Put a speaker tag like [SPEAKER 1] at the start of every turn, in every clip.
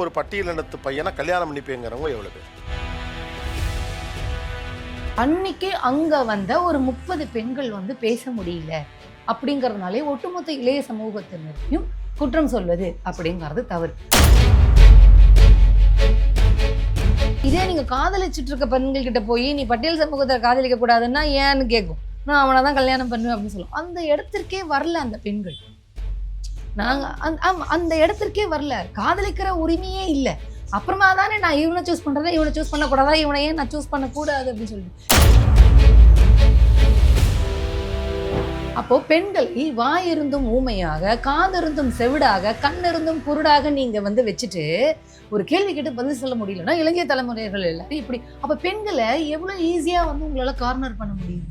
[SPEAKER 1] ஒரு பட்டியலினத்து பையனை கல்யாணம் பண்ணிப்பேங்கிறவங்க எவ்வளவு பேர்?
[SPEAKER 2] அன்னைக்கு அங்க வந்த ஒரு முப்பது பெண்கள் வந்து பேச முடியல. அப்படிங்கறதுனாலே ஒட்டுமொத்த இளைய சமூகத்தினரையும் குற்றம் சொல்வது அப்படிங்கிறது தவறு. இதே நீங்க காதலிச்சிட்டு இருக்க பெண்கள் கிட்ட போய் நீ பட்டியல் சமூகத்தை காதலிக்க கூடாதுன்னா ஏன்னு கேட்கும் நான் அவனை தான் கல்யாணம் பண்ணுவேன் அப்படின்னு சொல்லுவோம் அந்த இடத்திற்கே வரல அந்த பெண்கள். நாங்கள் அந்த அந்த இடத்திற்கே வரல. காதலிக்கிற உரிமையே இல்லை. அப்புறமா தானே நான் இவனை சூஸ் பண்ணுறதா இவனை சூஸ் பண்ணக்கூடாதா? இவனையே நான் சூஸ் பண்ணக்கூடாது அப்படின்னு சொல்லிட்டு. அப்போ பெண்களை வாயிருந்தும் ஊமையாக காதிருந்தும் செவிடாக கண்ணிருந்தும் குருடாக நீங்க வந்து வச்சுட்டு ஒரு கேள்வி கேட்டு பதில் சொல்ல முடியலன்னா இளைஞர் தலைமுறைகள் எல்லாரும் இப்படி. அப்ப பெண்களை எவ்வளவு ஈஸியா வந்து உங்களால கார்னர் பண்ண முடியும்?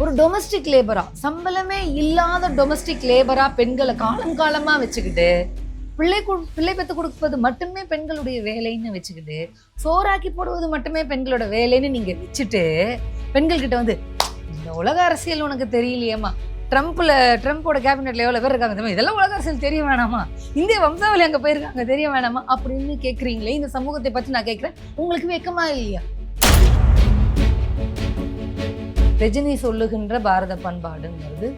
[SPEAKER 2] ஒரு டொமஸ்டிக் லேபரா சம்பளமே இல்லாத டொமஸ்டிக் லேபரா பெண்களை காலம் காலமா வச்சுக்கிட்டு பிள்ளை பிள்ளை பெற்று கொடுப்பது மட்டுமே பெண்களுடைய வேலைன்னு வச்சுக்கிட்டு சோறாக்கி போடுவது மட்டுமே பெண்களோட வேலைன்னு நீங்க வச்சுட்டு பெண்கள் கிட்ட வந்து இந்த உலக அரசியல் உனக்கு தெரியலையேம்மா? ட்ரம்ப்ல ட்ரம்ப்போட கேபினெட்ல எவ்வளவு பேர் இருக்காங்க தெரியுமா? இதெல்லாம் உலக அரசியல் தெரிய வேணாமா? இந்திய வம்சாவளி அங்க போயிருக்காங்க தெரிய வேணாமா? அப்படின்னு கேக்குறீங்களே இந்த சமூகத்தை பத்தி நான் கேட்குறேன் உங்களுக்கு வெக்கமா இல்லையா? ரஜினி சொல்லுகின்ற பாரத பண்பாடுங்கிறது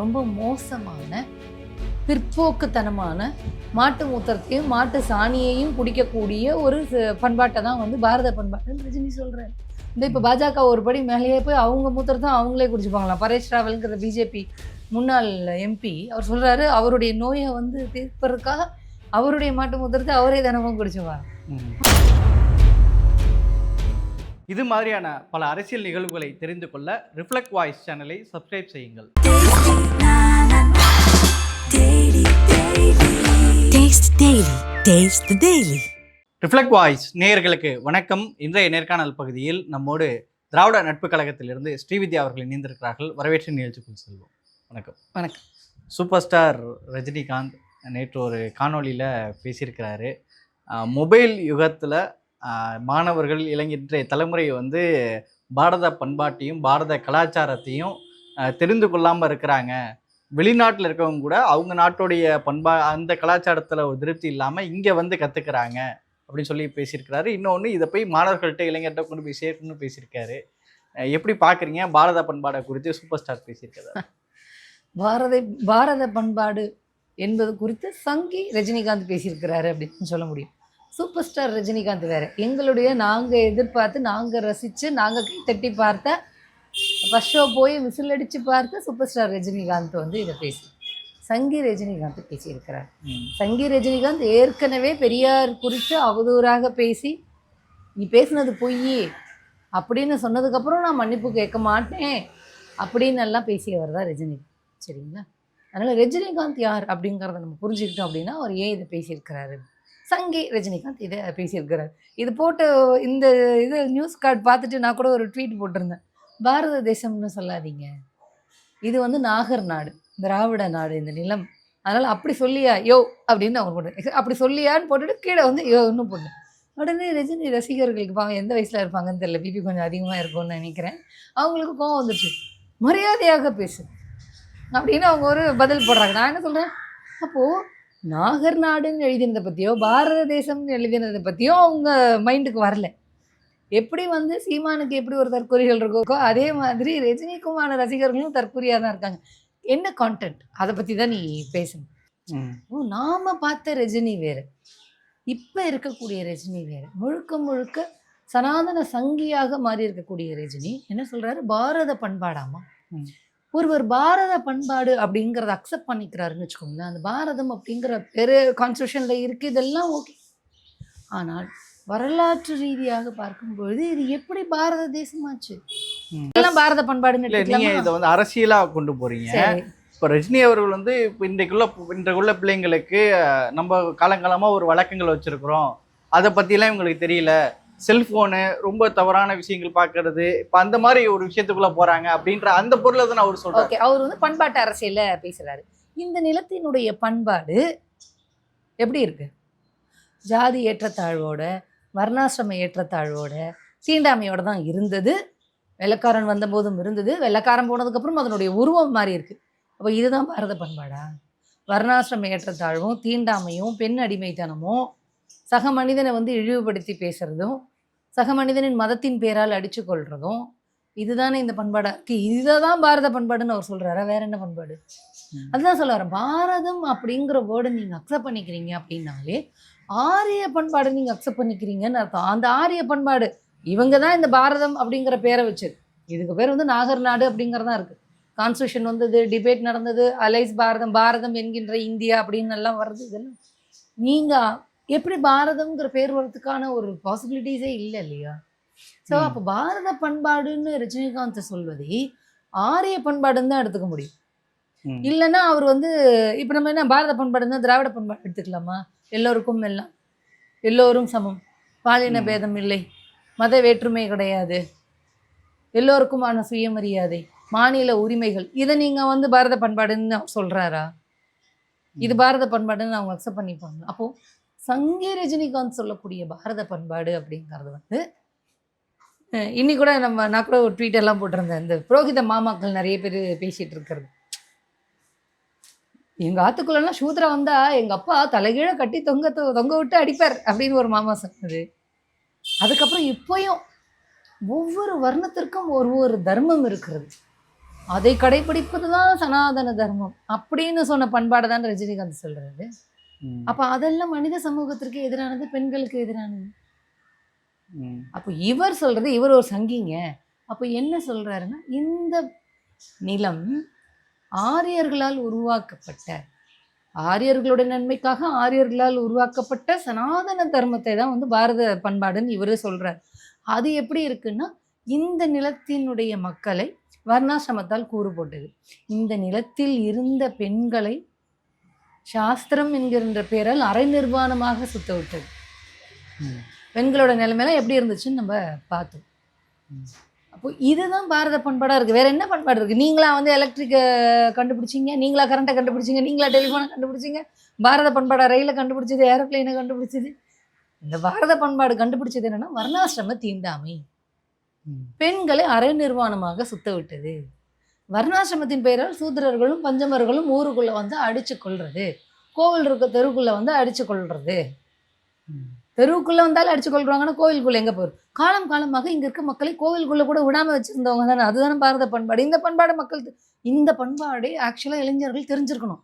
[SPEAKER 2] ரொம்ப மோசமான பிற்போக்குத்தனமான மாட்டு மூத்தத்தையும் மாட்டு சாணியையும் குடிக்கக்கூடிய ஒரு பண்பாட்டை தான் வந்து பாரத பண்பாட்டுன்னு ரஜினி சொல்றாரு. இந்த இப்போ பாஜக ஒரு படி மேலேயே போய் அவங்க மூத்தத்தை அவங்களே குடிச்சுப்பாங்களாம். பரேஷ் ராவல்ங்கிற பிஜேபி முன்னாள் எம்பி அவர் சொல்கிறாரு அவருடைய நோயை வந்து தீர்ப்பதற்காக அவருடைய மாட்டு மூத்தத்தை அவரே தினமும் குடிச்சுவாங்க
[SPEAKER 3] இது மாதிரியான பல அரசியல் நிகழ்வுகளை தெரிந்து கொள்ள ரிஃப்ளெக்ட் வாய்ஸ் சேனலை சப்ஸ்கிரைப் செய்யுங்கள்.
[SPEAKER 4] Taste Daily. Taste the Daily.
[SPEAKER 3] Reflect voice நேயர்களுக்கு வணக்கம். இன்றைய நேர்காணல் பகுதியில் நம்மோடு திராவிட நட்பு கழகத்திலிருந்து ஸ்ரீவித்யா அவர்கள் இணைந்திருக்கிறார்கள். வரவேற்று நிகழ்ச்சிக்குள் செல்வோம். வணக்கம்.
[SPEAKER 2] வணக்கம்.
[SPEAKER 3] சூப்பர் ஸ்டார் ரஜினிகாந்த் நேற்று ஒரு காணொளியில் பேசியிருக்கிறாரு. மொபைல் யுகத்தில் மாணவர்கள் இளைஞற்றைய தலைமுறை வந்து பாரத பண்பாட்டையும் பாரத கலாச்சாரத்தையும் தெரிந்து கொள்ளாமல் இருக்கிறாங்க. வெளிநாட்டில் இருக்கவங்க கூட அவங்க நாட்டுடைய பண்பா அந்த கலாச்சாரத்தில் ஒரு திருப்தி இல்லாமல் இங்கே வந்து கற்றுக்கிறாங்க அப்படின்னு சொல்லி பேசியிருக்கிறாரு. இன்னொன்று இதை போய் மாணவர்கள்ட்ட இளைஞர்கிட்ட கொண்டு போய் சேர்க்கணும்னு பேசியிருக்காரு. எப்படி பார்க்குறீங்க பாரத பண்பாடை குறித்து சூப்பர் ஸ்டார் பேசியிருக்காரு
[SPEAKER 2] பாரத பாரத பண்பாடு என்பது குறித்து சங்கி ரஜினிகாந்த் பேசியிருக்கிறாரு அப்படின்னு சொல்ல முடியும். சூப்பர் ஸ்டார் ரஜினிகாந்த் வேற. எங்களுடைய நாங்கள் எதிர்பார்த்து நாங்கள் ரசித்து நாங்கள் கை தட்டி பார்த்த ஃபஸ்ட் ஷோ போய் விசில் அடித்து பார்த்த சூப்பர் ஸ்டார் ரஜினிகாந்த் வந்து இதை பேசி சங்கி ரஜினிகாந்த் பேசியிருக்கிறார். சங்கி ரஜினிகாந்த் ஏற்கனவே பெரியார் குறித்து அவதூறாக பேசி நீ பேசுனது பொய் அப்படின்னு சொன்னதுக்கப்புறம் நான் மன்னிப்பு கேட்க மாட்டேன். அப்படின்னு எல்லாம் பேசியவர் தான் ரஜினி. சரிங்களா? அதனால் ரஜினிகாந்த் யார் அப்படிங்கிறத நம்ம புரிஞ்சுக்கிட்டோம் அப்படின்னா அவர் ஏன் இதை பேசியிருக்கிறாரு? சங்கி ரஜினிகாந்த் இதை பேசியிருக்கிறார். இது போட்டு இந்த இது நியூஸ் கார்டு பார்த்துட்டு நான் கூட ஒரு ட்வீட் போட்டிருந்தேன். பாரத தேசம்னு சொல்லாதீங்க. இது வந்து நாகர் நாடு திராவிட நாடு இந்த நிலம். அதனால் அப்படி சொல்லியா யோ அப்படின்னு அவங்க போட்டேன் அப்படி சொல்லியான்னு போட்டுட்டு கீழே வந்து யோன்னு போட்டேன் உடனே ரஜினி ரசிகர்களுக்கு பாவம் எந்த வயசில் இருப்பாங்கன்னு தெரியல. பிபி கொஞ்சம் அதிகமாக இருக்கும்னு நினைக்கிறேன். அவங்களுக்கு கோவம் வந்துச்சு மரியாதையாக பேசு. அப்படின்னு அவங்க ஒரு பதில் போடுறாங்க. நான் என்ன சொல்கிறேன் அப்போது நாகர் நாடுன்னு எழுதினதை பற்றியோ பாரத தேசம்னு எழுதினதை பற்றியோ அவங்க மைண்டுக்கு வரல. எப்படி வந்து சீமானுக்கு எப்படி ஒரு தற்கொலைகள் இருக்கோ அதே மாதிரி ரஜினிக்குமான ரசிகர்களும் தற்கொலையாக தான் இருக்காங்க. என்ன கான்டென்ட் அதை பற்றி தான் நீ பேசணும் ஓ நாம பார்த்த ரஜினி வேறு. இப்போ இருக்கக்கூடிய ரஜினி வேறு. முழுக்க முழுக்க சனாதன சங்கியாக மாறி இருக்கக்கூடிய ரஜினி. என்ன சொல்றாரு? பாரத பண்பாடாமா. ஒருவர் பாரத பண்பாடு அப்படிங்கிறத அக்செப்ட் பண்ணிக்கிறாருன்னு வச்சுக்கோங்களேன். அந்த பாரதம் அப்படிங்கிற பெரு கான்ஸ்டியூஷனில் இருக்கு இதெல்லாம் ஓகே ஆனால் வரலாற்று ரீதியாக பார்க்கும்பொழுது இது எப்படி பாரத தேசமாச்சு. இதெல்லாம் பாரத பண்பாடுன்னு
[SPEAKER 3] இல்ல நீங்க
[SPEAKER 2] எடுத்துக்கலாமா?
[SPEAKER 3] இதை வந்து அரசியலா கொண்டு போறீங்க.
[SPEAKER 2] சரி.
[SPEAKER 3] இப்போ ரஜினி அவர்கள் வந்து இப்போ இன்றைக்குள்ள இன்றைக்குள்ள பிள்ளைங்களுக்கு நம்ம காலங்காலமா ஒரு வழக்கங்கள் வச்சிருக்கிறோம். அதை பத்திலாம் இவங்களுக்கு தெரியல. செல்ஃபோனு ரொம்ப தவறான விஷயங்கள் பார்க்கறது. இப்போ அந்த மாதிரி ஒரு விஷயத்துக்குள்ள போறாங்க அப்படின்ற அந்த பொருளை தான் அவர் சொல்றாரு.
[SPEAKER 2] ஓகே அவர் வந்து பண்பாட்டு அரசியல பேசுறாரு. இந்த நிலத்தினுடைய பண்பாடு எப்படி இருக்கு? ஜாதி ஏற்றத்தாழ்வோட வர்ணாசிரம ஏற்றத்தாழ்வோட தீண்டாமையோட தான் இருந்தது. வெள்ளக்காரன் வந்தபோதும் இருந்தது. வெள்ளக்காரன் போனதுக்கப்புறம் அதனுடைய உருவம் மாறி இருக்கு. அப்போ இதுதான் பாரத பண்பாடா? வர்ணாசிரம ஏற்றத்தாழ்வும் தீண்டாமையும் பெண் அடிமைத்தனமும் சக மனிதனை வந்து இழிவுபடுத்தி பேசுறதும் சக மனிதனின் மதத்தின் பேரால் அடிச்சு கொள்றதும் இதுதானே இந்த பண்பாடா. இருக்கு இதை தான் பாரத பண்பாடுன்னு அவர் சொல்றாரா? வேற என்ன பண்பாடு. அதுதான் சொல்ல வரேன் பாரதம் அப்படிங்கிற வேர்டை நீங்க அக்செப்ட் பண்ணிக்கிறீங்க அப்படின்னாலே ஆரிய பண்பாடு நீங்க அக்செப்ட் பண்ணிக்கிறீங்கன்னு அர்த்தம். அந்த ஆரிய பண்பாடு இவங்க தான் இந்த பாரதம் அப்படிங்கிற பேரை வச்சது. இதுக்கு பேர் வந்து நாகர் நாடு அப்படிங்கிறதா இருக்கு. கான்ஸ்டியூஷன் வந்தது டிபேட் நடந்தது அலைஸ் பாரதம் பாரதம் என்கின்ற இந்தியா அப்படின்னு எல்லாம் வருது. இதெல்லாம் நீங்க எப்படி பாரதம்ங்கிற பேர் வர்றதுக்கான ஒரு பாசிபிலிட்டிஸே இல்லை இல்லையா? ஸோ. அப்போ பாரத பண்பாடுன்னு ரஜினிகாந்த் சொல்வதை ஆரிய பண்பாடுன்னு தான் எடுத்துக்க முடியும். இல்லைன்னா அவர் வந்து இப்போ நம்ம என்ன பாரத பண்பாடுன்னா திராவிட பண்பாடு எடுத்துக்கலாமா? எல்லோருக்கும் எல்லாம். எல்லோரும் சமம். பாலின. பேதம் இல்லை. மத வேற்றுமை கிடையாது. எல்லோருக்குமான சுயமரியாதை மாநில உரிமைகள். இதை நீங்கள் வந்து பாரத பண்பாடுன்னு அவர் சொல்கிறாரா இது பாரத பண்பாடுன்னு அவங்க அக்செப்ட் பண்ணிப்பாங்க அப்போ சங்கே ரஜினிகாந்த் சொல்லக்கூடிய பாரத பண்பாடு அப்படிங்கிறது வந்து இன்னி கூட நம்ம நான் கூட ஒரு ட்வீட் எல்லாம் போட்டிருந்தேன். இந்த புரோகித மாமாக்கள் நிறைய பேர் பேசிகிட்டு இருக்கிறது. எங்கள் ஆத்துக்குள்ளெல்லாம் சூத்ரா வந்தால் எங்கள் அப்பா தலைகீழ கட்டி தொங்க தொ- தொங்க விட்டு அடிப்பார் அப்படின்னு ஒரு மாமா சொன்னது. அதுக்கப்புறம் இப்போயும் ஒவ்வொரு வர்ணத்திற்கும் ஒரு ஒரு தர்மம் இருக்கிறது. அதை கடைபிடிப்பது தான் சனாதன தர்மம் அப்படின்னு சொன்ன பண்பாடு தான் ரஜினிகாந்த்
[SPEAKER 3] சொல்கிறது
[SPEAKER 2] அப்ப அதெல்லாம் மனித சமூகத்திற்கு எதிரானது பெண்களுக்கு எதிரானது. அப்போ இவர் சொல்றது இவர் ஒரு சங்கிங்க. அப்போ என்ன சொல்றாருன்னா இந்த நிலம் ஆரியர்களால் உருவாக்கப்பட்ட ஆரியர்களுடைய நன்மைக்காக ஆரியர்களால் உருவாக்கப்பட்ட சனாதன தர்மத்தை தான் வந்து பாரத பண்பாடுன்னு இவரே சொல்றார். அது எப்படி இருக்குன்னா இந்த நிலத்தினுடைய மக்களை வர்ணாசிரமத்தால் கூறு போட்டது. இந்த நிலத்தில் இருந்த பெண்களை சாஸ்திரம் என்கின்ற பெயரால் அரை நிர்வாணமாக சுத்த விட்டது. பெண்களோட நிலைமையெல்லாம் எப்படி இருந்துச்சுன்னு நம்ம பார்த்தோம். அப்போ இதுதான் பாரத பண்பாடாக இருக்குது வேற என்ன பண்பாடு இருக்குது நீங்களா வந்து எலக்ட்ரிக்கை கண்டுபிடிச்சிங்க? நீங்களா கரண்ட்டை கண்டுபிடிச்சிங்க? நீங்களா டெலிஃபோனை கண்டுபிடிச்சிங்க? பாரத பண்பாடை ரயிலை கண்டுபிடிச்சது ஏரோப்ளைனை கண்டுபிடிச்சது? இந்த பாரத பண்பாடு கண்டுபிடிச்சது என்னன்னா வர்ணாசிரம தீண்டாமை. பெண்களை அரை நிர்வாணமாக சுத்த விட்டது வர்ணாசிரமத்தின் பெயரால் சூத்திரர்களும் பஞ்சமர்களும் ஊருக்குள்ள வந்து அடிச்சு கொள்றது கோவில் இருக்க தெருவுக்குள்ள வந்து அடிச்சு கொள்றது
[SPEAKER 3] ம்.
[SPEAKER 2] தெருவுக்குள்ள வந்தாலும் அடிச்சு கொள்றாங்கன்னா கோவிலுக்குள்ள எங்க போகுது காலம் காலமாக இங்க இருக்க மக்களை கோவிலுக்குள்ள கூட விடாம வச்சிருந்தவங்க தானே? அதுதானே பாரத பண்பாடு. இந்த பண்பாடு மக்கள் இந்த பண்பாடு ஆக்சுவலா இளைஞர்கள் தெரிஞ்சிருக்கணும்.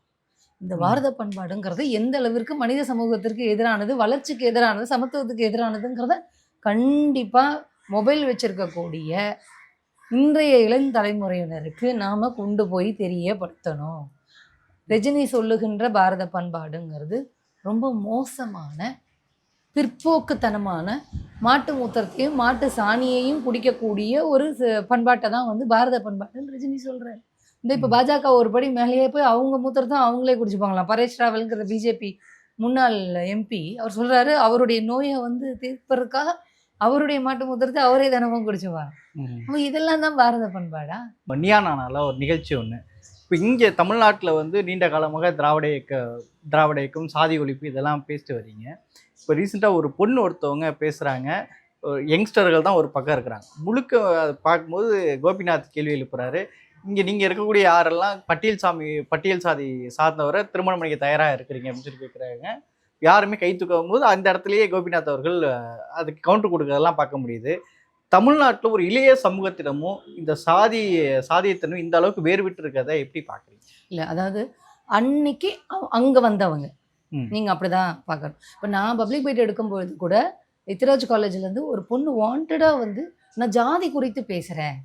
[SPEAKER 2] இந்த. பாரத பண்பாடுங்கிறது எந்த அளவிற்கு மனித சமூகத்திற்கு எதிரானது வளர்ச்சிக்கு எதிரானது சமத்துவத்துக்கு எதிரானதுங்கிறத கண்டிப்பா மொபைல் வச்சிருக்கக்கூடிய இன்றைய இளம் தலைமுறையினருக்கு நாம் கொண்டு போய் தெரியப்படுத்தணும். ரஜினி சொல்லுகின்ற பாரத பண்பாடுங்கிறது ரொம்ப மோசமான பிற்போக்குத்தனமான மாட்டு மூத்தத்தையும் மாட்டு சாணியையும் குடிக்கக்கூடிய ஒரு ச- பண்பாட்டை தான் வந்து பாரத பண்பாட்டுன்னு ரஜினி சொல்கிறார் இந்த இப்போ பாஜக ஒரு படி மேலேயே போய் அவங்க மூத்திரத்தை அவங்களே குடிச்சுப்பாங்களாம். பரேஷ் ராவல்ங்கிற பிஜேபி முன்னாள் எம்பி அவர் சொல்கிறாரு அவருடைய நோயை வந்து தீர்ப்பதற்காக அவருடைய மாட்டு மூத்திரத்தை அவரே தினமும். அப்போ இதெல்லாம் தான் பாரத பண்பாடா?
[SPEAKER 3] மணியானால ஒரு நிகழ்ச்சி ஒன்று இப்போ இங்கே தமிழ்நாட்டில் வந்து நீண்ட காலமாக திராவிட இயக்க திராவிட இயக்கம் சாதி ஒழிப்பு இதெல்லாம் பேசிட்டு வர்றீங்க இப்போ ரீசெண்டாக ஒரு பொண்ணு ஒருத்தவங்க பேசுகிறாங்க யங்ஸ்டர்கள் தான் ஒரு பக்கம் இருக்கிறாங்க. முழுக்க அதை பார்க்கும்போது கோபிநாத் கேள்வி எழுப்புறாரு. இங்கே நீங்கள் இருக்கக்கூடிய யாரெல்லாம் பட்டியல் சாமி பட்டியல் சாதி சார்ந்தவரை திருமணம் பண்ணிக்க தயாராக இருக்கிறீங்க அப்படின்னு சொல்லி கேட்குறாங்க யாருமே கை தூக்கும் போது அந்த இடத்துலயே கோபிநாத் அவர்கள் அதுக்கு கவுண்டர் கொடுக்கறதெல்லாம் பார்க்க முடியுது. தமிழ்நாட்டில் ஒரு இளைய சமூகத்திடமும் இந்த சாதி சாதியத்தன்மை இந்த அளவுக்கு வேறுவிட்டு இருக்கிறத எப்படி பார்க்குறீங்க?
[SPEAKER 2] இல்லை அதாவது அன்னைக்கு அங்க வந்தவங்க.
[SPEAKER 3] ம்.
[SPEAKER 2] நீங்க அப்படிதான் பார்க்கணும். இப்போ நான் பப்ளிக் பைட் எடுக்கும்பொழுது கூட எத்திராஜ் காலேஜ்ல இருந்து ஒரு பொண்ணு வாண்டடா வந்து நான் ஜாதி குறித்து பேசுறேன்.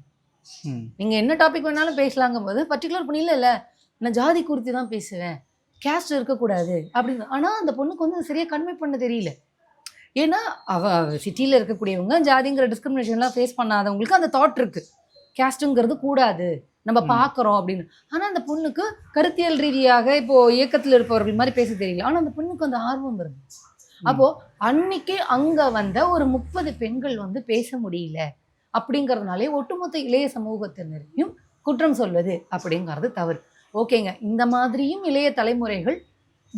[SPEAKER 3] ம்.
[SPEAKER 2] நீங்க என்ன டாபிக் வேணாலும் பேசலாங்கும் போது பர்டிகுலர் பண்ணி இல்லை நான் ஜாதி குறித்து தான் பேசுவேன். கேஸ்ட் இருக்கக்கூடாது. அப்படின்னு. ஆனா அந்த பொண்ணுக்கு வந்து அது சரியா கன்வே பண்ண தெரியல. ஏன்னா அவ சிட்டியில் இருக்கக்கூடியவங்க ஜாதிங்கிற டிஸ்கிரிமினேஷன்லாம் ஃபேஸ் பண்ணாதவங்களுக்கு அந்த தாட் இருக்கு. கேஸ்ட்டுங்கிறது கூடாது. நம்ம. பார்க்குறோம் அப்படின்னு. ஆனா அந்த பொண்ணுக்கு கருத்தியல் ரீதியாக இப்போ இயக்கத்தில் இருப்பவர்கள் மாதிரி பேச தெரியல. ஆனா அந்த பொண்ணுக்கு அந்த ஆர்வம் இருக்கு அப்போ அன்னைக்கு அங்க வந்த ஒரு முப்பது பெண்கள் வந்து பேச முடியல. அப்படிங்கறதுனாலே ஒட்டுமொத்த இளைய சமூகத்தினரையும் குற்றம் சொல்வது அப்படிங்கிறது தவறு. ஓகேங்க. இந்த மாதிரியும் இளைய தலைமுறைகள்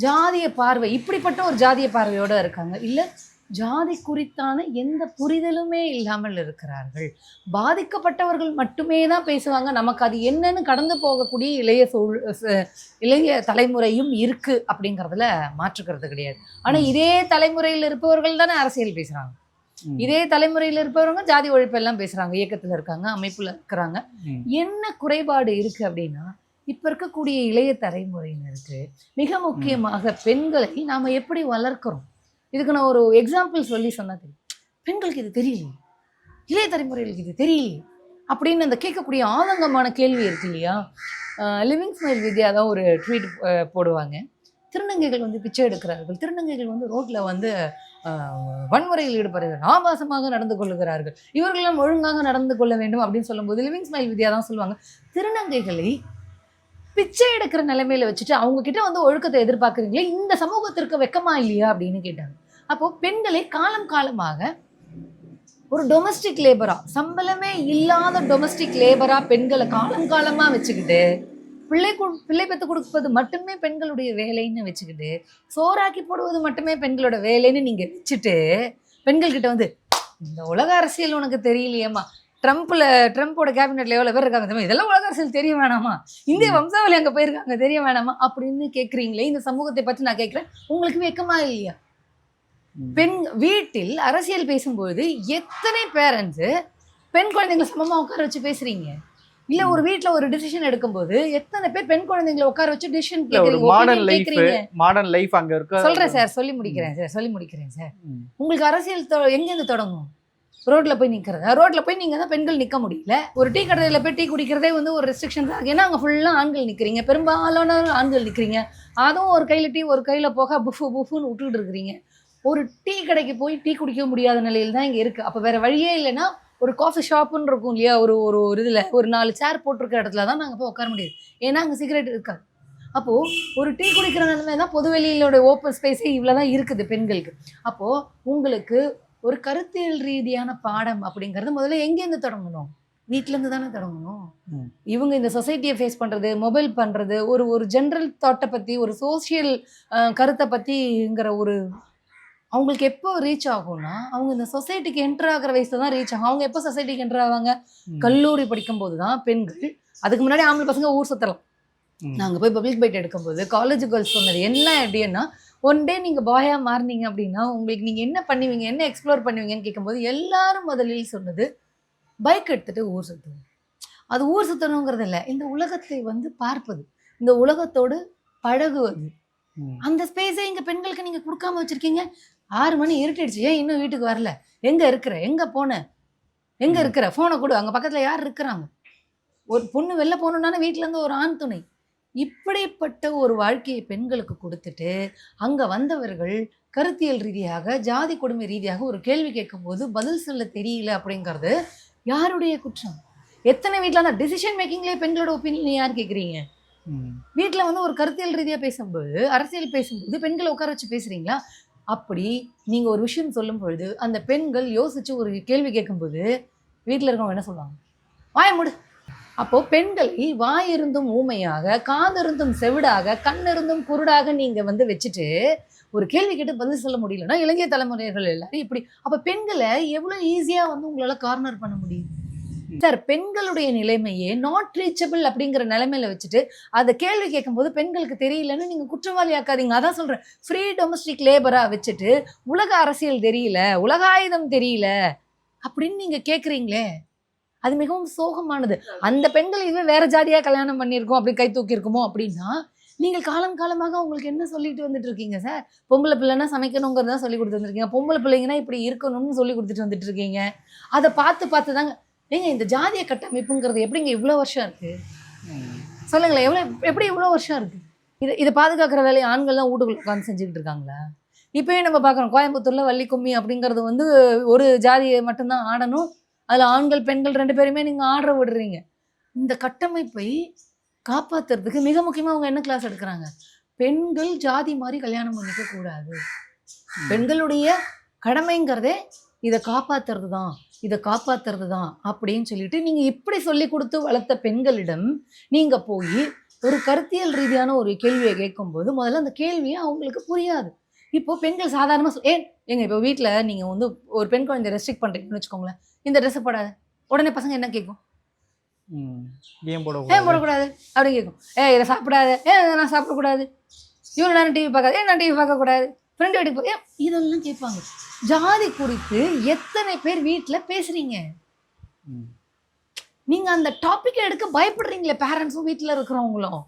[SPEAKER 2] ஜாதிய பார்வை இப்படிப்பட்ட ஒரு ஜாதிய பார்வையோட இருக்காங்க. இல்ல ஜாதி குறித்தான எந்த புரிதலுமே இல்லாமல் இருக்கிறார்கள். பாதிக்கப்பட்டவர்கள் மட்டுமே தான் பேசுவாங்க. நமக்கு அது என்னன்னு கடந்து போகக்கூடிய இளைய சூழ் இளைய தலைமுறையும் இருக்கு அப்படிங்கிறதுல மாற்றுக்கிறது கிடையாது. ஆனா இதே தலைமுறையில் இருப்பவர்கள் தானே அரசியல் பேசுறாங்க.
[SPEAKER 3] ம்.
[SPEAKER 2] இதே தலைமுறையில் இருப்பவங்க ஜாதி ஒழிப்பு எல்லாம் பேசுறாங்க. இயக்கத்துல இருக்காங்க அமைப்புல இருக்கிறாங்க. என்ன குறைபாடு இருக்கு அப்படின்னா இப்போ இருக்கக்கூடிய இளைய தலைமுறையினருக்கு மிக முக்கியமாக பெண்களை நாம் எப்படி வளர்க்கிறோம்? இதுக்கு நான் ஒரு எக்ஸாம்பிள் சொல்லி சொன்னா தெரியும். பெண்களுக்கு இது தெரியலையே. இளைய தலைமுறைகளுக்கு இது தெரியலையே. அப்படின்னு அந்த கேட்கக்கூடிய ஆதங்கமான கேள்வி இருக்கு இல்லையா? லிவிங் ஸ்மைல் வித்யா தான் ஒரு ட்வீட் போடுவாங்க. திருநங்கைகள் வந்து பிச்சை எடுக்கிறார்கள். திருநங்கைகள் வந்து ரோட்டில் வந்து வன்முறையில் ஈடுபடுகிறார்கள். ஆபாசமாக நடந்து கொள்ளுகிறார்கள். இவர்களெல்லாம் ஒழுங்காக நடந்து கொள்ள வேண்டும் அப்படின்னு சொல்லும்போது லிவிங் ஸ்மைல் வித்யா தான் சொல்லுவாங்க. திருநங்கைகளை பிச்சை எடுக்கிற நிலைமையில வச்சுட்டு அவங்க கிட்ட வந்து ஒழுக்கத்தை எதிர்பார்க்குறீங்களே இந்த சமூகத்திற்கு வெக்கமா இல்லையா அப்படின்னு கேட்டாங்க. அப்போ பெண்களை காலம் காலமாக ஒரு டொமஸ்டிக் லேபரா சம்பளமே இல்லாத டொமஸ்டிக் லேபரா பெண்களை காலம் காலமா வச்சுக்கிட்டு பிள்ளை கு- பிள்ளை பெற்று கொடுப்பது மட்டுமே பெண்களுடைய வேலைன்னு வச்சுக்கிட்டு சோறாக்கி போடுவது மட்டுமே பெண்களோட வேலைன்னு நீங்க வச்சுட்டு பெண்கள் கிட்ட வந்து இந்த உலக அரசியல் உனக்கு தெரியலையேம்மா ட்ரம்ப்ல ட்ரம்ப்போட கேபினெட்ல எவ்வளவு பேர் இருக்காங்க? இதெல்லாம் உலக அரசியல் தெரிய வேணாமா? இந்திய வம்சாவளி அங்க போயிருக்காங்க தெரிய வேணாமா? அப்படின்னு கேக்குறீங்களே இந்த சமூகத்தை பத்தி நான் கேட்கிறேன் உங்களுக்கு வெக்கமா இல்லையா. பெண் வீட்டில் அரசியல் பேசும்போது எத்தனை பேரண்ட்ஸ் பெண் குழந்தைங்களை சமமா உட்கார வச்சு பேசுறீங்க? இல்ல ஒரு வீட்ல ஒரு டிசிஷன் எடுக்கும்போது எத்தனை பேர் பெண் குழந்தைங்களை உட்கார வச்சு டிசிஷன் கேக்குறீங்க?
[SPEAKER 3] மாடர்ன் லைஃப் அங்க இருக்க?
[SPEAKER 2] சொல்றேன் சார் சொல்லி முடிக்கிறேன் சார் சொல்லி முடிக்கிறேன் சார். உங்களுக்கு அரசியல் தொ- எங்கேருந்து தொடங்கும்? ரோட்ல போய் நிற்கிறதா ரோட்ல போய் நீங்க தான் பெண்கள் நிற்க முடியல. ஒரு டீ கடையில போய் டீ குடிக்கிறதே வந்து ஒரு ரெஸ்ட்ரிக்ஷன் தான். ஏன்னா அங்கே ஃபுல்லாக ஆண்கள் நிற்கிறீங்க பெரும்பாலான ஆண்கள் நிற்கிறீங்க அதுவும் ஒரு கையில் டீ ஒரு கையில் போக புஃபு புஃபுன்னு விட்டுட்டு இருக்கிறீங்க. ஒரு டீ கடைக்கு போய் டீ குடிக்க முடியாத நிலையில் தான் இங்கே இருக்குது அப்போ வேறு வழியே இல்லைன்னா ஒரு காஃபி ஷாப்புன்னு இருக்கும் இல்லையா? ஒரு ஒரு ஒரு இதில் ஒரு நாலு சேர் போட்டிருக்க இடத்துல தான் நாங்கள் போய் உட்கார முடியாது ஏன்னா அங்கே சிகரெட் இருக்காது. அப்போது ஒரு டீ குடிக்கிற நிலைமை தான் பொதுவெளியிலோட ஓப்பன் ஸ்பேஸே இவ்வளோ தான் இருக்குது பெண்களுக்கு. அப்போது உங்களுக்கு ஒரு கருத்தியல் ரீதியான பாடம் அப்படிங்கிறது முதல்ல எங்கேருந்து தொடங்கணும் வீட்ல இருந்து தானே தொடங்கணும். இவங்க இந்த சொசைட்டியை ஃபேஸ் பண்றது மொபைல் பண்றது ஒரு ஒரு ஜென்ரல் தாட்டை பத்தி ஒரு சோஷியல் கருத்தை பத்திங்கிற ஒரு அவங்களுக்கு எப்போ ரீச் ஆகும்னா அவங்க இந்த சொசைட்டிக்கு என்டர் ஆகிற வயசுல தான் ரீச் ஆகும் அவங்க எப்போ சொசைட்டிக்கு என்டர் ஆவாங்க. கல்லூரி படிக்கும் போது தான் பெண்கள் அதுக்கு முன்னாடி ஆம்பளை பசங்க ஊர் சுத்தலாம். நாங்கள் போய் பப்ளிக் பைட் எடுக்கும்போது காலேஜ் கேர்ள்ஸ் சொன்னது என்ன அப்படின்னா ஒன் டே நீங்கள் பாயாக மாறினீங்க அப்படின்னா உங்களுக்கு நீங்கள் என்ன பண்ணுவீங்க என்ன எக்ஸ்ப்ளோர் பண்ணுவீங்கன்னு கேட்கும்போது எல்லாரும் முதலில் சொன்னது பைக் எடுத்துட்டு ஊர் சுற்றுவோம் அது ஊர் சுற்றணுங்கிறது இல்லை இந்த உலகத்தை வந்து பார்ப்பது இந்த உலகத்தோடு பழகுவது. அந்த ஸ்பேஸை இங்கே பெண்களுக்கு நீங்கள் கொடுக்காம வச்சுருக்கீங்க. ஆறு மணி இருட்டிடுச்சு ஏன் இன்னும் வீட்டுக்கு வரல? எங்கே இருக்கிற எங்கே போன? எங்கே. இருக்கிற? ஃபோனை கொடு அங்கே பக்கத்தில் யார் இருக்கிறாங்க? ஒரு பொண்ணு வெளில போகணுன்னாலும் வீட்டிலேருந்து ஒரு ஆண் துணை. இப்படிப்பட்ட ஒரு வாழ்க்கையை பெண்களுக்கு கொடுத்துட்டு அங்கே வந்தவர்கள் கருத்தியல் ரீதியாக ஜாதி கொடுமை ரீதியாக ஒரு கேள்வி கேட்கும்போது பதில் சொல்ல தெரியல அப்படிங்கிறது யாருடைய குற்றம்? எத்தனை வீட்டில் அந்த டிசிஷன் மேக்கிங்லேயே பெண்களோட ஒப்பீனியன் யார் கேட்குறீங்க. வீட்டில் வந்து ஒரு கருத்தியல் ரீதியாக பேசும்போது அரசியல் பேசும்போது பெண்களை உட்கார வச்சு பேசுறீங்களா? அப்படி நீங்கள் ஒரு விஷயம் சொல்லும் பொழுது அந்த பெண்கள் யோசிச்சு ஒரு கேள்வி கேட்கும்போது வீட்டில் இருக்கவங்க என்ன சொல்லுவாங்க? வாய மூடு. அப்போ பெண்களை வாய் இருந்தும் ஊமையாக காதிருந்தும் செவிடாக கண்ணிருந்தும் குருடாக நீங்க வந்து வச்சுட்டு ஒரு கேள்வி கேட்டு பதில் சொல்ல முடியலன்னா இளைஞர் தலைமுறைகள் எல்லாரும் இப்படி. அப்ப பெண்களை எவ்வளவு ஈஸியா வந்து உங்களால கார்னர் பண்ண முடியும்? சார் பெண்களுடைய நிலைமையே நாட் ரீச்சபிள் அப்படிங்கிற நிலைமையில வச்சுட்டு அதை கேள்வி கேட்கும்போது பெண்களுக்கு தெரியலன்னு நீங்க குற்றவாளி ஆக்காதீங்க. அதான் சொல்றேன். ஃப்ரீ டொமஸ்டிக் லேபரா வச்சுட்டு உலக அரசியல் தெரியல உலக ஆயுதம் தெரியல அப்படின்னு நீங்க கேட்குறீங்களே அது மிகவும் சோகமானது. அந்த பெண்கள் இதுவே வேற ஜாதியா கல்யாணம் பண்ணியிருக்கோம் அப்படி கை தூக்கி இருக்குமோ அப்படின்னா நீங்கள் காலம் காலமாக உங்களுக்கு என்ன சொல்லிட்டு வந்துட்டு இருக்கீங்க சார் பொம்பளை பிள்ளைன்னா சமைக்கணுங்கிறத சொல்லி கொடுத்து வந்திருக்கீங்க. பொம்பளை பிள்ளைங்கன்னா இப்படி இருக்கணும்னு சொல்லி கொடுத்துட்டு வந்துட்டு இருக்கீங்க. அதை பார்த்து பார்த்து தாங்க ஏங்க இந்த ஜாதிய கட்டமைப்புங்கிறது எப்படிங்க இவ்வளோ வருஷம் இருக்கு. சொல்லுங்களேன் எவ்வளோ எப்படி இவ்வளோ வருஷம் இருக்கு? இதை இதை பாதுகாக்கிற வேலையை ஆண்கள் தான் வீட்டுக்குள்ள உட்காந்து செஞ்சுக்கிட்டு இருக்காங்களா? இப்போயும் நம்ம பார்க்குறோம் கோயம்புத்தூர்ல வள்ளி கும்மி அப்படிங்கிறது வந்து ஒரு ஜாதியை மட்டும்தான் ஆடணும். அதில் ஆண்கள் பெண்கள் ரெண்டு பேருமே நீங்கள் ஆடுற விடுறீங்க. இந்த கட்டமைப்பை காப்பாத்துறதுக்கு மிக முக்கியமாக அவங்க என்ன கிளாஸ் எடுக்கிறாங்க? பெண்கள் ஜாதி மாதிரி கல்யாணம் பண்ணிக்க கூடாது. பெண்களுடைய கடமைங்கிறதே இதை காப்பாத்துறது தான் இதை காப்பாத்துறது தான் அப்படின்னு சொல்லிட்டு நீங்க இப்படி சொல்லி கொடுத்து வளர்த்த பெண்களிடம் நீங்க போய் ஒரு கருத்தியல் ரீதியான ஒரு கேள்வியை கேட்கும்போது முதல்ல அந்த கேள்வியை அவங்களுக்கு புரியாது. இப்போ பெண்கள் சாதாரணமாக சொல் ஏன் எங்க இப்போ வீட்டில் நீங்கள் வந்து ஒரு பெண் குழந்தை ரெஸ்ட்ரிக்ட் பண்ணுறீங்கன்னு வச்சுக்கோங்களேன் இந்த ட்ரெஸ்ஸை போடாத. உடனே பசங்க என்ன கேட்கும்
[SPEAKER 3] ஏன் போட
[SPEAKER 2] ஏன் போடக்கூடாது? அப்படின்னு கேட்கும் ஏ இதை சாப்பிடாத. இதை நான் சாப்பிடக்கூடாது. இவ்வளோ நேரம் டிவி பார்க்காது. ஏன் நான் டிவி பார்க்கக்கூடாது. ஃப்ரெண்டு வீட்டுக்கு போ ஏன் இதெல்லாம் கேட்பாங்க. ஜாதி குறித்து எத்தனை பேர் வீட்டில் பேசுறீங்க. நீங்க அந்த டாபிக் எடுக்க பயப்படுறீங்களே பேரண்ட்ஸும் வீட்டில் இருக்கிறவங்களும்.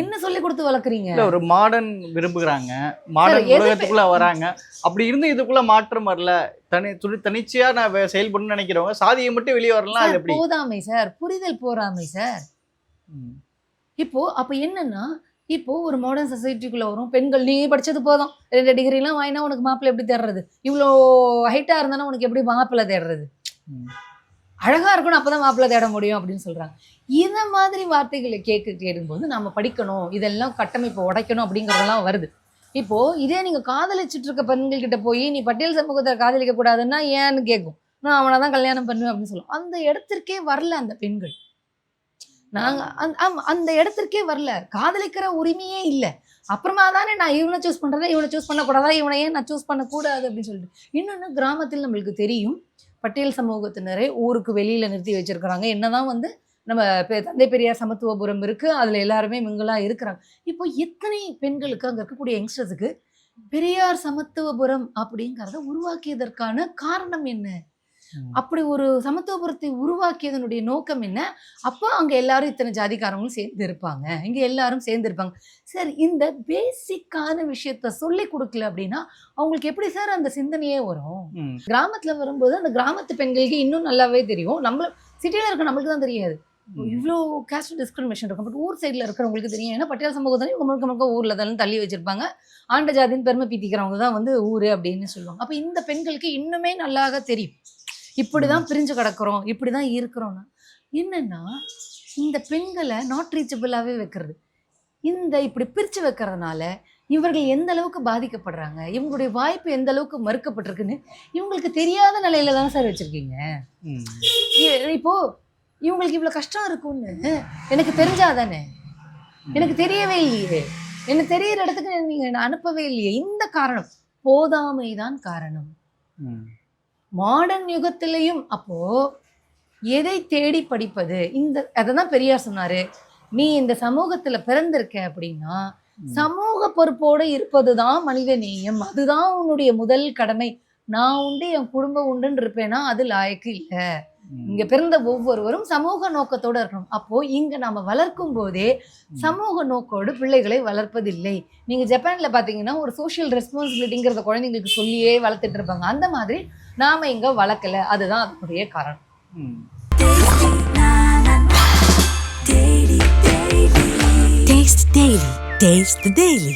[SPEAKER 2] என்ன சொல்லி கொடுத்து வளர்க்குறீங்க?
[SPEAKER 3] ஒரு மாடர்ன் விரும்புகிறாங்க. மாடர்ன் உலகத்துக்குள்ள வராங்க. அப்படி இருந்து இதுக்குள்ள மாற்றம் வரல. தனி துணி தனிச்சையா நான் செயல்படணும்னு நினைக்கிறவங்க சாதியை மட்டும் வெளியே வரலாம் அது எப்படி?
[SPEAKER 2] போதாமை சார் புரிதல் போறாமை சார். இப்போ அப்ப என்னன்னா இப்போ ஒரு மாடர்ன் சொசைட்டிக்குள்ள வரும் பெண்கள் நீ படிச்சது போதும். ரெண்டு டிகிரிலாம் வாங்கினா உனக்கு மாப்பிள்ளை எப்படி தேடுறது? இவ்வளோ ஹைட்டா இருந்தானா உனக்கு எப்படி மாப்பிள்ளை தேடுறது? அழகாக இருக்கணும் அப்போ தான் மாப்பிள்ளை தேட முடியும் அப்படின்னு சொல்கிறாங்க இந்த மாதிரி வார்த்தைகளை கேட்க கேடும்போது நம்ம படிக்கணும் இதெல்லாம் கட்டமைப்பை உடைக்கணும் அப்படிங்கிறதெல்லாம் வருது. இப்போது இதே நீங்கள் காதலிச்சுட்டு இருக்க பெண்கள்கிட்ட போய் நீ பட்டியல் சமூகத்தை காதலிக்க கூடாதுன்னா ஏன்னு கேட்கும் நான் அவனை தான் கல்யாணம் பண்ணுவேன் அப்படின்னு சொல்லுவோம் அந்த இடத்திற்கே வரல அந்த பெண்கள். நாங்கள் அந் ஆமாம் அந்த இடத்திற்கே வரல. காதலிக்கிற உரிமையே இல்லை. அப்புறமா தானே நான் இவனை சூஸ் பண்ணுறதா இவனை சூஸ் பண்ணக்கூடாதா இவனை ஏன் நான் சூஸ் பண்ணக்கூடாது அப்படின்னு சொல்லிட்டு. இன்னொன்று கிராமத்தில் நம்மளுக்கு தெரியும். பட்டியல் சமூகத்தினரை ஊருக்கு வெளியில் நிறுத்தி வச்சுருக்கிறாங்க. என்னதான் வந்து நம்ம பெ- தந்தை பெரியார் சமத்துவபுரம் இருக்குது அதில் எல்லாருமே மிங்களாக இருக்கிறாங்க. இப்போ எத்தனை பெண்களுக்கு அங்கே இருக்கக்கூடிய யங்ஸ்டர்ஸுக்கு பெரியார் சமத்துவபுரம் அப்படிங்கிறத உருவாக்கியதற்கான காரணம் என்ன? அப்படி ஒரு சமத்துவபுரத்தை உருவாக்கியதனுடைய நோக்கம் என்ன? அப்போ அங்க எல்லாரும் இத்தனை ஜாதிக்காரங்களும் சேர்ந்து இருப்பாங்க. இங்க எல்லாரும் சேர்ந்து இருப்பாங்க. சார் இந்த பேசிக்கான விஷயத்த சொல்லி கொடுக்கல அப்படின்னா அவங்களுக்கு எப்படி சார் அந்த சிந்தனையே வரும். கிராமத்துல வரும்போது அந்த கிராமத்து பெண்களுக்கு இன்னும் நல்லாவே தெரியும். நம்ம சிட்டியில இருக்க நம்மளுக்கு தான் தெரியாது. இவ்வளோ கேஸ்ட் டிஸ்கிரிமினேஷன் இருக்கும். பட் ஊர் சைடில் இருக்கிறவங்களுக்கு தெரியும். ஏன்னா பட்டியல் சமூகத்தாலே இவங்க முழுக்க முழுக்க ஊரில் தான் தள்ளி வச்சிருப்பாங்க. ஆண்ட ஜாதின்னு பெருமை பீத்திக்கிறவங்க தான் வந்து ஊர் அப்படின்னு சொல்லுவாங்க. அப்போ இந்த பெண்களுக்கு இன்னுமே நல்லாக தெரியும். இப்படி தான் பிரிஞ்சு கிடக்குறோம் இப்படி தான் இருக்கிறோம்னா. என்னன்னா இந்த பெண்களை நாட் ரீச்சபிளாகவே வைக்கிறது. இந்த இப்படி பிரித்து வைக்கிறதுனால இவர்கள் எந்த அளவுக்கு பாதிக்கப்படுறாங்க இவங்களுடைய வாய்ப்பு எந்த அளவுக்கு மறுக்கப்பட்டிருக்குன்னு இவங்களுக்கு தெரியாத நிலையில தான் சார் வச்சிருக்கீங்க? இப்போ இவங்களுக்கு இவ்வளவு கஷ்டம் இருக்கும்னு எனக்கு தெரிஞ்சாதானே எனக்கு தெரியவே இல்லையே. எனக்கு தெரியற இடத்துக்கு நீங்க என்னை அனுப்பவே இல்லையே. இந்த காரணம். போதாமை தான் காரணம். மாடர்ன் யுகத்திலையும் அப்போ எதை தேடி படிப்பது? இந்த அதை தான் பெரியார் சொன்னாரு. நீ இந்த சமூகத்துல பிறந்திருக்க அப்படின்னா. சமூக பொறுப்போடு இருப்பதுதான் மனித நேயம். அதுதான் உன்னுடைய முதல் கடமை. நான் உண்டு என் குடும்பம் உண்டுன்னு இருப்பேனா? அது லாயக்கு இல்லை. இங்க பிறந்த ஒவ்வொருவரும் சமூக நோக்கத்தோட இருக்கணும். அப்போ இங்க நாம வளர்க்கும் போதே சமூக நோக்கோடு பிள்ளைகளை வளர்ப்பதில்லை. நீங்க ஜப்பான்ல பாத்தீங்கன்னா ஒரு சோஷியல் ரெஸ்பான்சிபிலிட்டிங்கிறத குழந்தைங்களுக்கு சொல்லியே வளர்த்துட்டு இருப்பாங்க. அந்த மாதிரி நாம இங்க வளர்க்கல அதுதான் அதனுடைய காரணம்
[SPEAKER 3] ம்.
[SPEAKER 4] Taste Daily. Taste the Daily.